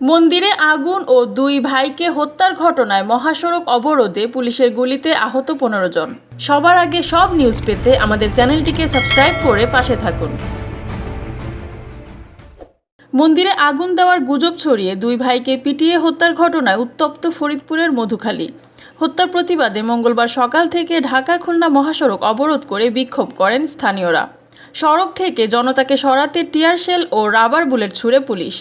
মন্দিরে আগুন ও দুই ভাইকে হত্যার ঘটনায় মহাসড়ক অবরোধে পুলিশের গুলিতে আহত পনেরো জন। সবার আগে সব নিউজ পেতে আমাদের চ্যানেলটিকে সাবস্ক্রাইব করে পাশে থাকুন। মন্দিরে আগুন দেওয়ার গুজব ছড়িয়ে দুই ভাইকে পিটিয়ে হত্যার ঘটনায় উত্তপ্ত ফরিদপুরের মধুখালী। হত্যার প্রতিবাদে মঙ্গলবার সকাল থেকে ঢাকা খুলনা মহাসড়ক অবরোধ করে বিক্ষোভ করেন স্থানীয়রা। সড়ক থেকে জনতাকে সরাতে টিয়ার শেল ও রাবার বুলেট ছুড়ে পুলিশ।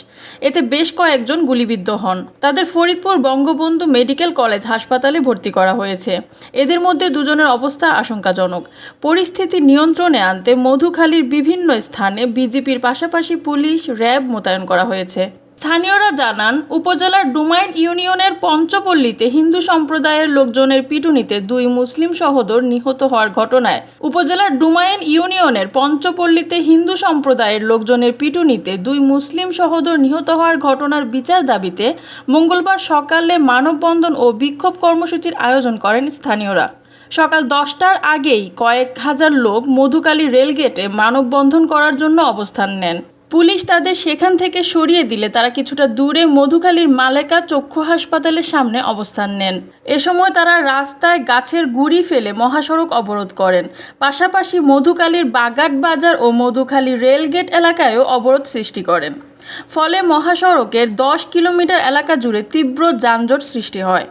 এতে বেশ কয়েকজন গুলিবিদ্ধ হন। তাদের ফরিদপুর বঙ্গবন্ধু মেডিকেল কলেজ হাসপাতালে ভর্তি করা হয়েছে। এদের মধ্যে দুজনের অবস্থা আশঙ্কাজনক। পরিস্থিতি নিয়ন্ত্রণে আনতে মধুখালীর বিভিন্ন স্থানে বিজেপির পাশাপাশি পুলিশ, র্যাব মোতায়েন করা হয়েছে। স্থানীয়রা জানান, উপজেলার ডুমাইন ইউনিয়নের পঞ্চপল্লীতে হিন্দু সম্প্রদায়ের লোকজনের পিটুনিতে দুই মুসলিম সহোদর নিহত হওয়ার ঘটনায় উপজেলার ডুমাইন ইউনিয়নের পঞ্চপল্লীতে হিন্দু সম্প্রদায়ের লোকজনের পিটুনিতে দুই মুসলিম সহোদর নিহত হওয়ার ঘটনার বিচার দাবিতে মঙ্গলবার সকালে মানববন্ধন ও বিক্ষোভ কর্মসূচির আয়োজন করেন স্থানীয়রা। সকাল দশটার আগেই কয়েক হাজার লোক মধুকালী রেলগেটে মানববন্ধন করার জন্য অবস্থান নেন। পুলিশ তাদের সেখান থেকে সরিয়ে দিলে তারা কিছুটা দূরে মধুখালীর মালেকা চক্ষু হাসপাতালের সামনে অবস্থান নেন। এ সময় তারা রাস্তায় গাছের গুড়ি ফেলে মহাসড়ক অবরোধ করেন। পাশাপাশি মধুখালীর বাগাট বাজার ও মধুখালী রেলগেট এলাকায়ও অবরোধ সৃষ্টি করেন। ফলে মহাসড়কের দশ কিলোমিটার এলাকা জুড়ে তীব্র যানজট সৃষ্টি হয়।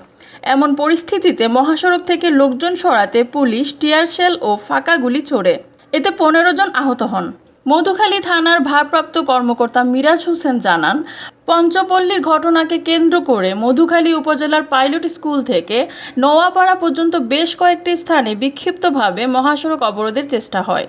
এমন পরিস্থিতিতে মহাসড়ক থেকে লোকজন সরাতে পুলিশ টিয়ারশেল ও ফাঁকা গুলি ছোড়ে। এতে পনেরো জন আহত হন। মধুখালী থানার ভারপ্রাপ্ত কর্মকর্তা মিরাজ হোসেন জানান, পঞ্চপল্লীর ঘটনাকে কেন্দ্র করে মধুখালী উপজেলার পাইলট স্কুল থেকে নোয়াপাড়া পর্যন্ত বেশ কয়েকটি স্থানে বিক্ষিপ্তভাবে মহাসড়ক অবরোধের চেষ্টা হয়।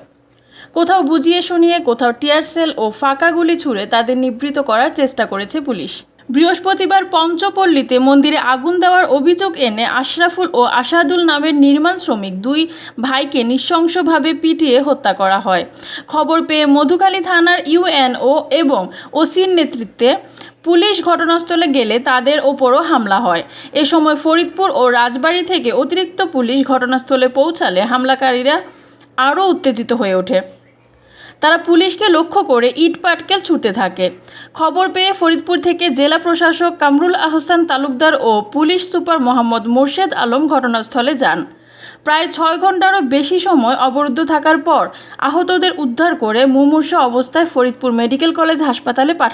কোথাও বুঝিয়ে শুনিয়ে কোথাও টিয়ারসেল ও ফাঁকা গুলি ছুঁড়ে তাদের নিবৃত করার চেষ্টা করেছে পুলিশ। বৃহস্পতিবার পঞ্চপল্লীতে মন্দিরে আগুন দেওয়ার অভিযোগ এনে আশরাফুল ও আসাদুল নামের নির্মাণ শ্রমিক দুই ভাইকে নৃশংসভাবে পিটিয়ে হত্যা করা হয়। খবর পেয়ে মধুখালী থানার ইউএনও এবং ওসির নেতৃত্বে পুলিশ ঘটনাস্থলে গেলে তাদের ওপরও হামলা হয়। এ সময় ফরিদপুর ও রাজবাড়ী থেকে অতিরিক্ত পুলিশ ঘটনাস্থলে পৌঁছালে হামলাকারীরা আরও উত্তেজিত হয়ে ওঠে। তারা পুলিশকে লক্ষ্য করে ইটপাটকেল ছুটতে থাকে। খবর পেয়ে ফরিদপুর থেকে জেলা প্রশাসক কামরুল আহসান তালুকদার ও পুলিশ সুপার মোহাম্মদ মোর্শেদ আলম ঘটনাস্থলে যান। প্রায় ছয় ঘন্টারও বেশি সময় অবরুদ্ধ থাকার পর আহতদের উদ্ধার করে মুমূর্ষ অবস্থায় ফরিদপুর মেডিকেল কলেজ হাসপাতালে পাঠানো